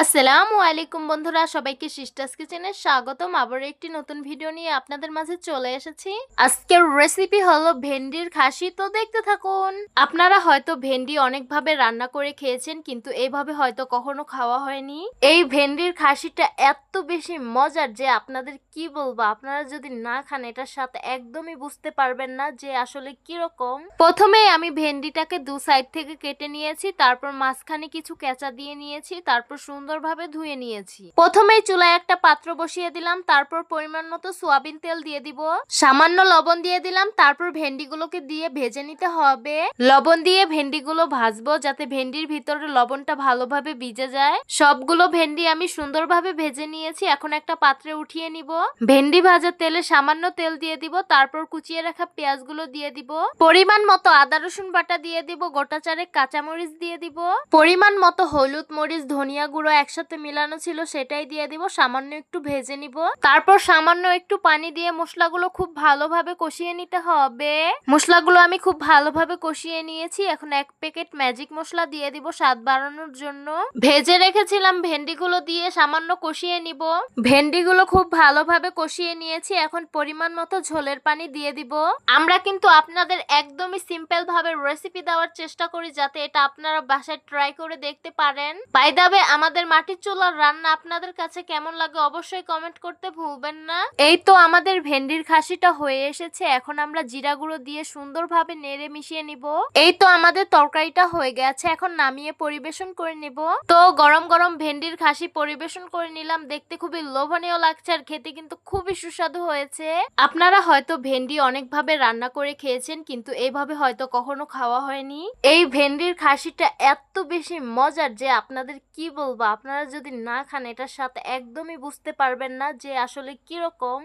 আসসালামু আলাইকুম বন্ধুরা, সবাইকে সিস্টার্স কিচেনে স্বাগতম। আবার একটি নতুন ভিডিও নিয়ে আপনাদের মাঝে চলে এসেছি। আজকের রেসিপি হলো ভেন্ডির খাসি। তো দেখতে থাকুন, আপনারা হয়তো ভেন্ডি অনেকভাবে রান্না করে খেয়েছেন, কিন্তু এইভাবে হয়তো কখনো খাওয়া হয়নি। এই ভেন্ডির খাসিটা এত বেশি মজার যে আপনাদের কি বলব, আপনারা যদি না খান, এটার সাথে একদমই বুঝতে পারবেন না যে আসলে কীরকম। প্রথমে আমি ভেন্ডিটাকে দু সাইড থেকে কেটে নিয়েছি, তারপর মাঝখানে কিছু কেঁচা দিয়ে নিয়েছি, তারপর সুন্দরভাবে ধুয়ে নিয়েছি। প্রথমেই চুলায় একটা পাত্র বসিয়ে দিলাম, তারপর পরিমাণ মতো সোয়াবিন তেল দিয়ে দিব। সামান্য লবণ দিয়ে দিলাম, তারপর ভেন্ডিগুলোকে দিয়ে ভেজে নিতে হবে। লবণ দিয়ে ভেন্ডিগুলো ভাজবো, যাতে ভেন্ডির ভিতরে লবণটা ভালোভাবে ভিজে যায়। সবগুলো ভেন্ডি আমি সুন্দরভাবে ভেজে নিয়েছি, এখন একটা পাত্রে উঠিয়ে নিব। ভেন্ডি ভাজার তেলে সামান্য তেল দিয়ে দিব, তারপর কুচিয়ে রাখা পেঁয়াজগুলো দিয়ে দিব। পরিমাণ মতো আদা, রসুন বাটা দিয়ে দিব, গোটা চারেক কাঁচামরিচ দিয়ে দিব। পরিমাণ মতো হলুদ, মরিচ, ধনিয়া গুঁড়ো একসাথে মিলানো ছিল সেটাই দিয়ে দিব, সামান্য একটু ভেজে নিব। তারপর সামান্য একটু পানি দিয়ে মশলাগুলো খুব ভালোভাবে কষিয়ে নিতে হবে। মশলাগুলো আমি খুব ভালোভাবে কষিয়ে নিয়েছি, এখন এক প্যাকেট ম্যাজিক মশলা দিয়ে দিব স্বাদ বাড়ানোর জন্য। ভেজে রেখেছিলাম ভেন্ডিগুলো দিয়ে সামান্য কষিয়ে নিব। ভেন্ডিগুলো খুব ভালোভাবে কষিয়ে নিয়েছি, এখন পরিমাণ মতো ঝোলের পানি দিয়ে দিব। আমরা কিন্তু আপনাদের একদমই সিম্পল ভাবে রেসিপি দেওয়ার চেষ্টা করি, যাতে এটা আপনারা বাসায় ট্রাই করে দেখতে পারেন। পাইদাবে আমাদের মাটির চুলার রান্না আপনাদের কাছে কেমন লাগে অবশ্যই কমেন্ট করতে ভুলবেন না। এই তো আমাদের ভেন্ডির খাসিটা হয়ে এসেছে, এখন আমরা জিরা গুঁড়ো দিয়ে সুন্দরভাবে নেড়ে মিশিয়ে নিব। এই তো আমাদের তরকারিটা হয়ে গেছে, এখন নামিয়ে পরিবেশন করে নিব। তো গরম গরম ভেন্ডির খাসি পরিবেশন করে নিলাম, দেখতে খুবই লোভনীয় লাগছে আর খেতে কিন্তু খুবই সুস্বাদু হয়েছে। আপনারা হয়তো ভেন্ডি অনেকভাবে রান্না করে খেয়েছেন, কিন্তু এইভাবে হয়তো কখনো খাওয়া হয়নি। এই ভেন্ডির খাসিটা এত বেশি মজার যে আপনাদের কি বলব আপনারা যদি না খান এটার সাথে একদমই বুঝতে পারবেন না যে আসলে কীরকম।